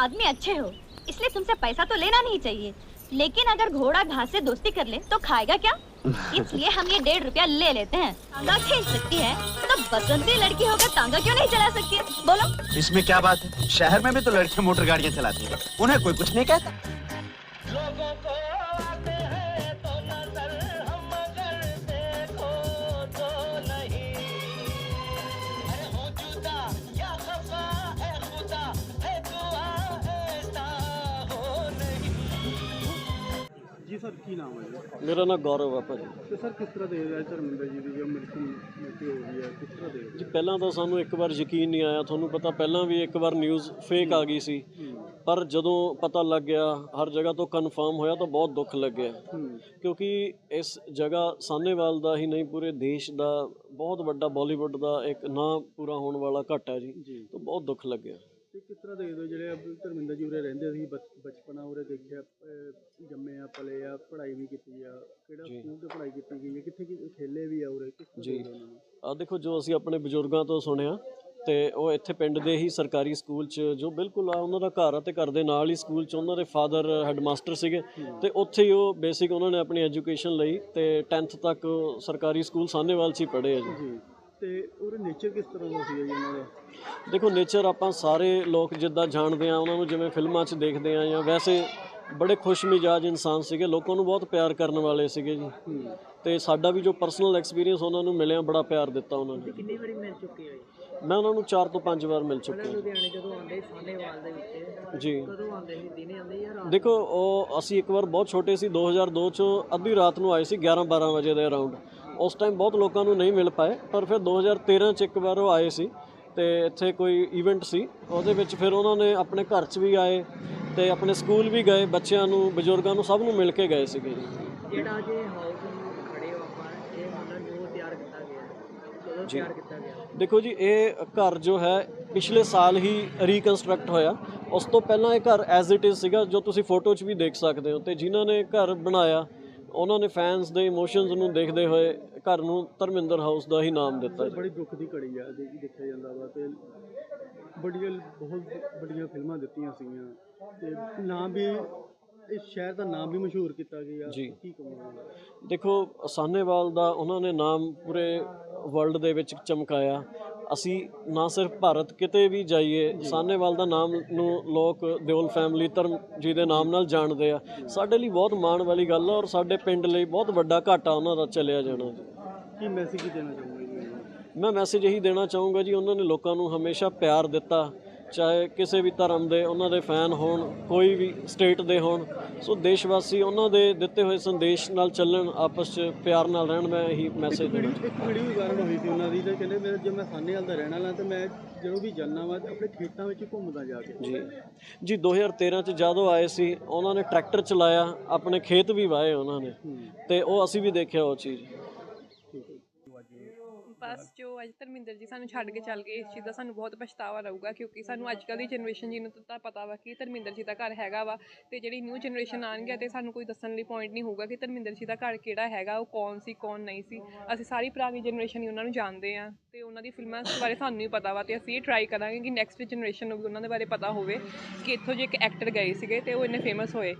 आदमी अच्छे हो, इसलिए तुमसे पैसा तो लेना नहीं चाहिए। लेकिन अगर घोड़ा घास से दोस्ती कर ले तो खाएगा क्या? इसलिए हम ये डेढ़ रुपया ले लेते हैं। तांगा खींच सकती है तो बसंती लड़की होकर तांगा क्यों नहीं चला सकती? बोलो। इसमें क्या बात है? शहर में भी तो लड़कियाँ मोटर गाड़ियाँ चलाती है। उन्हें कोई कुछ नहीं कहता। ਸਰ ਕੀ ਨਾਮ ਹੈ ਜੀ? ਮੇਰਾ ਨਾਮ ਗੌਰਵ ਆ ਭਾਜੀ। ਤੇ ਸਰ ਕਿਸ ਤਰ੍ਹਾਂ ਦੇਖਦੇ ਆ ਧਰਮਿੰਦਰ ਜੀ ਦੀ ਜੋ ਮ੍ਰਿਤੂ ਮ੍ਰਿਤੂ ਹੋ ਗਈ ਹੈ ਕਿਸ ਤਰ੍ਹਾਂ ਦੇਖਦੇ ਜੀ ਪਹਿਲਾਂ ਤਾਂ ਸਾਨੂੰ ਇੱਕ ਵਾਰ ਯਕੀਨ ਨਹੀਂ ਆਇਆ। ਤੁਹਾਨੂੰ ਪਤਾ ਪਹਿਲਾਂ ਵੀ ਇੱਕ ਵਾਰ ਨਿਊਜ਼ ਫੇਕ ਆ ਗਈ ਸੀ। ਪਰ ਜਦੋਂ ਪਤਾ ਲੱਗ ਗਿਆ ਹਰ ਜਗ੍ਹਾ ਤੋਂ ਕਨਫਰਮ ਹੋਇਆ ਤਾਂ ਬਹੁਤ ਦੁੱਖ ਲੱਗਿਆ। ਹੂੰ। ਕਿਉਂਕਿ ਇਸ ਜਗ੍ਹਾ ਸਾਨੇਵਾਲ ਦਾ ਹੀ ਨਹੀਂ ਪੂਰੇ ਦੇਸ਼ ਦਾ ਬਹੁਤ ਵੱਡਾ ਬਾਲੀਵੁੱਡ ਦਾ ਇੱਕ ਨਾਂ ਪੂਰਾ ਹੋਣ ਵਾਲਾ ਘਟ ਹੈ ਜੀ। ਜੀ। ਤਾਂ ਬਹੁਤ ਦੁੱਖ ਲੱਗਿਆ। ਕਿਸ ਤਰ੍ਹਾਂ ਦੇਖਦੇ ਹੋ ਜਿਹੜੇ ਧਰਮਿੰਦਰ ਜੀ ਉਰੇ ਰਹਿੰਦੇ ਸੀ ਬਚ- ਬਚਪਨਾ ਉਰੇ ਦੇਖਿਆ ਅਹ ਜੰਮੇ ਆ ਪਲੇ ਆ ਪੜ੍ਹਾਈ ਵੀ ਕੀਤੀ ਆ ਕਿਹੜਾ ਜੀ। ਸਕੂਲ ਤੇ ਪੜ੍ਹਾਈ ਕੀਤੀ ਗਈ ਹੈ ਕਿੱਥੇ ਕਿ ਖੇਲੇ ਵੀ ਆ ਉਰੇ ਕਿਸ ਤਰ੍ਹਾਂ ਜੀ। ਦੇਖਦੇ ਹੋ ਉਹਨਾਂ ਨੂੰ ਆ ਦੇਖੋ ਜੋ ਅਸੀਂ ਆਪਣੇ ਬਜ਼ੁਰਗਾਂ ਤੋਂ ਸੁਣਿਆ ਤੇ ਉਹ ਇੱਥੇ ਪਿੰਡ ਦੇ ਹੀ ਸਰਕਾਰੀ ਸਕੂਲ 'ਚ ਜੋ ਬਿਲਕੁਲ ਆ ਉਹਨਾਂ ਦਾ ਘਰ ਆ ਤੇ ਘਰ ਦੇ ਨਾਲ ਹੀ ਸਕੂਲ 'ਚ ਉਹਨਾਂ ਦੇ ਫਾਦਰ ਹੈਡਮਾਸਟਰ ਸੀਗੇ ਤੇ ਉੱਥੇ ਹੀ ਉਹ ਬੇਸਿਕ ਉਹਨਾਂ ਨੇ ਆਪਣੀ ਐਜੂਕੇਸ਼ਨ ਲਈ ਤੇ 10th ਤੱਕ ਉਹ ਸਰਕਾਰੀ ਸਕੂਲ ਸਾਹਨੇਵਾਲ 'ਚ ਹੀ ਪੜ੍ਹੇ ਆ ਜੀ ਜੀ ਤੇ ਉਰੇ ਨੇਚਰ ਕਿਸ ਤਰ੍ਹਾਂ ਦਾ ਸੀਗਾ ਜੀ ਉਹਨਾਂ ਦਾ? ਦੇਖੋ ਨੇਚਰ ਆਪਾਂ ਸਾਰੇ ਲੋਕ ਜਿੱਦਾਂ ਜਾਣਦੇ ਆ ਉਹਨਾਂ ਨੂੰ ਜਿਵੇਂ ਫਿਲਮਾਂ 'ਚ ਦੇਖਦੇ ਆ ਜਾਂ ਵੈਸੇ ਬੜੇ ਖੁਸ਼ ਮਿਜਾਜ ਇਨਸਾਨ ਸੀਗੇ ਲੋਕਾਂ ਨੂੰ ਬਹੁਤ ਪਿਆਰ ਕਰਨ ਵਾਲੇ ਸੀਗੇ ਜੀ। ਹੂੰ ਤੇ ਸਾਡਾ ਵੀ ਜੋ ਪਰਸਨਲ ਐਕਸਪੀਰੀਅੰਸ ਉਹਨਾਂ ਨੂੰ ਮਿਲਿਆ ਬੜਾ ਪਿਆਰ ਦਿੱਤਾ ਉਹਨਾਂ ਨੇ। ਕਿੰਨੀ ਵਾਰੀ ਮਿਲ ਚੁੱਕੇ ਹੋ ਜੀ? ਮੈਂ ਉਹਨਾਂ ਨੂੰ 4 ਤੋਂ 5 ਵਾਰ ਮਿਲ ਚੁੱਕਿਆ। ਲੁਧਿਆਣੇ ਜਦੋਂ ਆਉਂਦੇ ਸਾਹਨੇਵਾਲ ਦੇ ਵਿੱਚ ਜੀ। ਕਦੋਂ ਆਉਂਦੇ ਸੀ ਦਿਨੇ ਆਉਂਦੇ ਜਾਂ ਰਾਤ? ਦੇਖੋ ਉਹ ਅਸੀਂ ਇੱਕ ਵਾਰ ਬਹੁਤ ਛੋਟੇ ਸੀ 2002 ਚ ਅੱਧੀ ਰਾਤ ਨੂੰ ਆਏ ਸੀ 11 12 ਵਜੇ ਦੇ ਅਰਾਊਂਡ ਉਸ ਟਾਈਮ ਬਹੁਤ ਲੋਕਾਂ ਨੂੰ ਨਹੀਂ ਮਿਲ ਪਾਏ ਪਰ ਫਿਰ 2013 ਚ ਇੱਕ ਵਾਰ ਉਹ ਆਏ ਸੀ ਤੇ ਇੱਥੇ ਕੋਈ ਇਵੈਂਟ ਸੀ। ਉਹਦੇ ਵਿੱਚ ਫਿਰ ਉਹਨਾਂ ਨੇ ਆਪਣੇ ਘਰ 'ਚ ਵੀ ਆਏ ਤੇ ਆਪਣੇ ਸਕੂਲ ਵੀ ਗਏ ਬੱਚਿਆਂ ਨੂੰ ਬਜ਼ੁਰਗਾਂ ਨੂੰ ਸਭ ਨੂੰ ਮਿਲ ਕੇ ਗਏ ਸੀਗੇ ਜੀ। ਜਿਹੜਾ ਜੇ ਹਾਊਸ ਨੂੰ ਖੜੇ ਹੋ ਆਪਾਂ ਇਹ ਮਤਲਬ ਜੋ ਤਿਆਰ ਕੀਤਾ ਗਿਆ। ਕਦੋਂ ਤਿਆਰ ਕੀਤਾ ਗਿਆ? ਦੇਖੋ ਜੀ ਇਹ ਘਰ ਜੋ ਹੈ ਪਿਛਲੇ ਸਾਲ ਹੀ ਰੀਕਨਸਟਰਕਟ ਹੋਇਆ। ਉਸ ਤੋਂ ਪਹਿਲਾਂ ਇਹ ਘਰ ਐਜ਼ ਇਟ ਇਜ਼ ਸੀਗਾ ਜੋ ਤੁਸੀਂ ਫੋਟੋ 'ਚ ਵੀ ਦੇਖ ਸਕਦੇ ਹੋ ਤੇ ਜਿਨ੍ਹਾਂ ਨੇ ਘਰ ਬਣਾਇਆ ਉਹਨਾਂ ਨੇ ਫੈਨਸ ਦੇ ਇਮੋਸ਼ਨਸ ਨੂੰ ਦੇਖਦੇ ਹੋਏ ਘਰ ਨੂੰ ਧਰਮਿੰਦਰ ਹਾਊਸ ਦਾ ਹੀ ਨਾਮ ਦਿੱਤਾ ਜੀ। ਬੜੀ ਦੁੱਖ ਦੀ ਘੜੀ ਆ ਦੇ- ਦੇਖਿਆ ਜਾਂਦਾ ਵਾ ਤੇ ਬੜੀਆਂ ਬਹੁਤ ਵੱਡੀਆਂ ਫਿਲਮਾਂ ਦਿੱਤੀਆਂ ਸੀਗੀਆਂ ਤੇ ਨਾਮ ਵੀ ਇਸ ਸ਼ਹਿਰ ਦਾ ਨਾਮ ਵੀ ਮਸ਼ਹੂਰ ਕੀਤਾ ਗਿਆ। ਜੀ। ਕੀ ਕਹੋਗੇ? ਦੇਖੋ ਸਾਹਨੇਵਾਲ ਦਾ ਉਹਨਾਂ ਨੇ ਨਾਮ ਪੂਰੇ ਵਰਲਡ ਦੇ ਵਿੱਚ ਚਮਕਾਇਆ। ਅਸੀਂ ਨਾ ਸਿਰਫ ਭਾਰਤ ਕਿਤੇ ਵੀ ਜਾਈਏ ਸਾਹਨੇਵਾਲ ਦਾ ਨਾਮ ਨੂੰ ਲੋਕ ਦਿਓਲ ਫੈਮਿਲੀ ਧਰਮ ਜੀ ਦੇ ਨਾਮ ਨਾਲ ਜਾਣਦੇ ਆ। ਸਾਡੇ ਲਈ ਬਹੁਤ ਮਾਣ ਵਾਲੀ ਗੱਲ ਆ ਔਰ ਸਾਡੇ ਪਿੰਡ ਲਈ ਬਹੁਤ ਵੱਡਾ ਘਾਟਾ ਉਹਨਾਂ ਦਾ ਚੱਲਿਆ ਜਾਣਾ ਜੀ। ਕੀ ਮੈਸੇਜ ਦੇਣਾ ਚਾਹੁੰਗੇ ਜੀ? ਉਹਨਾਂ ਨੂੰ? ਮੈਂ ਮੈਸੇਜ ਇਹੀ ਦੇਣਾ ਚਾਹੂੰਗਾ ਜੀ ਉਹਨਾਂ ਨੇ ਲੋਕਾਂ ਨੂੰ ਹਮੇਸ਼ਾ ਪਿਆਰ ਦਿੱਤਾ। ਚਾਹੇ ਕਿਸੇ ਵੀ ਧਰਮ ਦੇ ਉਹਨਾਂ ਦੇ ਫੈਨ ਹੋਣ ਕੋਈ ਵੀ ਸਟੇਟ ਦੇ ਹੋਣ ਸੋ ਦੇਸ਼ ਵਾਸੀ ਉਹਨਾਂ ਦੇ ਦਿੱਤੇ ਹੋਏ ਸੰਦੇਸ਼ ਨਾਲ ਚੱਲਣ ਆਪਸ 'ਚ ਪਿਆਰ ਨਾਲ ਰਹਿਣ ਮੈਂ ਇਹੀ ਮੈਸੇਜ ਦੇਣਾ ਇੱਕ ਵੀਡੀਓ ਵੀ ਵਾਇਰਲ ਹੋਈ ਸੀ ਉਹਨਾਂ ਦੀ ਤੇ ਕਹਿੰਦੇ ਮੇਰੇ ਜੇ ਮੈਂ ਸਾਨੇਵਾਲ ਦਾ ਰਹਿਣ ਵਾਲਾ ਤੇ ਮੈਂ ਜਦੋਂ ਵੀ ਜਾਂਦਾ ਵਾਂ ਤੇ ਆਪਣੇ ਖੇਤਾਂ ਵਿੱਚ ਘੁੰਮਦਾ ਜਾ ਕੇ। ਜੀ। ਜੀ 2013 ਚ ਜਦੋਂ ਆਏ ਸੀ ਉਹਨਾਂ ਨੇ ਟਰੈਕਟਰ ਚਲਾਇਆ ਆਪਣੇ ਖੇਤ ਵੀ ਵਾਏ ਉਹਨਾਂ ਨੇ ਤੇ ਉਹ ਅਸੀਂ ਵੀ ਦੇਖਿਆ ਉਹ ਚੀਜ਼। ਬਸ ਜੋ ਅੱਜ ਧਰਮਿੰਦਰ ਜੀ ਸਾਨੂੰ ਛੱਡ ਕੇ ਚੱਲ ਗਏ, ਇਸ ਚੀਜ਼ ਦਾ ਸਾਨੂੰ ਬਹੁਤ ਪਛਤਾਵਾ ਰਹੂਗਾ ਕਿਉਂਕਿ ਸਾਨੂੰ ਅੱਜ ਕੱਲ੍ਹ ਦੀ ਜਨਰੇਸ਼ਨ ਜੀ ਨੂੰ ਤਾਂ ਪਤਾ ਵਾ ਕਿ ਧਰਮਿੰਦਰ ਜੀ ਦਾ ਘਰ ਹੈਗਾ ਵਾ ਤੇ ਜਿਹੜੀ ਨਿਊ ਜਨਰੇਸ਼ਨ ਆਣਗੇ ਤੇ ਸਾਨੂੰ ਕੋਈ ਦੱਸਣ ਲਈ ਪੁਆਇੰਟ ਨਹੀਂ ਹੋਊਗਾ ਕਿ ਧਰਮਿੰਦਰ ਜੀ ਦਾ ਘਰ ਕਿਹੜਾ ਹੈਗਾ, ਉਹ ਕੌਣ ਸੀ, ਕੌਣ ਨਹੀਂ ਸੀ। ਅਸੀਂ ਸਾਰੀ ਪੁਰਾਣੀ ਜਨਰੇਸ਼ਨ ਹੀ ਉਹਨਾਂ ਨੂੰ ਜਾਣਦੇ ਆ ਤੇ ਉਹਨਾਂ ਦੀ ਫਿਲਮਾਂ ਬਾਰੇ ਸਾਨੂੰ ਹੀ ਪਤਾ ਵਾ ਤੇ ਅਸੀਂ ਇਹ ਟਰਾਈ ਕਰਾਂਗੇ ਕਿ ਨੈਕਸਟ ਜਨਰੇਸ਼ਨ ਨੂੰ ਵੀ ਉਹਨਾਂ ਦੇ ਬਾਰੇ ਪਤਾ ਹੋਵੇ ਕਿ ਇੱਥੋਂ ਜੇ ਇੱਕ ਐਕਟਰ ਗਏ ਸੀਗੇ ਤੇ ਉਹ ਇੰਨੇ ਫੇਮਸ ਹੋਏ।